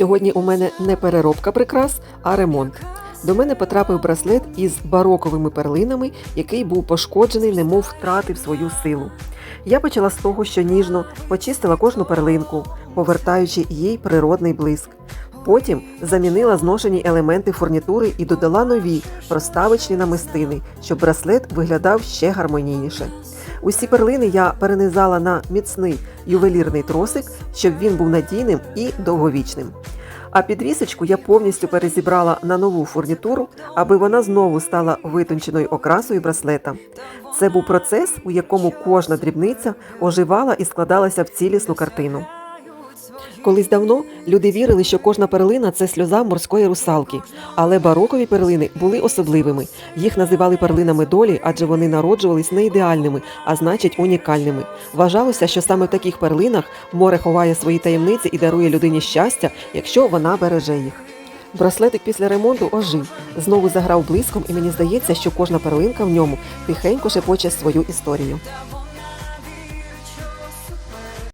Сьогодні у мене не переробка прикрас, а ремонт. До мене потрапив браслет із бароковими перлинами, який був пошкоджений, немов втратив свою силу. Я почала з того, що ніжно почистила кожну перлинку, повертаючи їй природний блиск. Потім замінила зношені елементи фурнітури і додала нові проставочні намистини, щоб браслет виглядав ще гармонійніше. Усі перлини я перенизала на міцний ювелірний тросик, щоб він був надійним і довговічним. А підвісочку я повністю перезібрала на нову фурнітуру, аби вона знову стала витонченою окрасою браслета. Це був процес, у якому кожна дрібниця оживала і складалася в цілісну картину. Колись давно люди вірили, що кожна перлина це сльоза морської русалки, але барокові перлини були особливими. Їх називали перлинами долі, адже вони народжувались не ідеальними, а значить унікальними. Вважалося, що саме в таких перлинах море ховає свої таємниці і дарує людині щастя, якщо вона береже їх. Браслетик після ремонту ожив, знову заграв блиском, і мені здається, що кожна перлинка в ньому тихенько шепоче свою історію.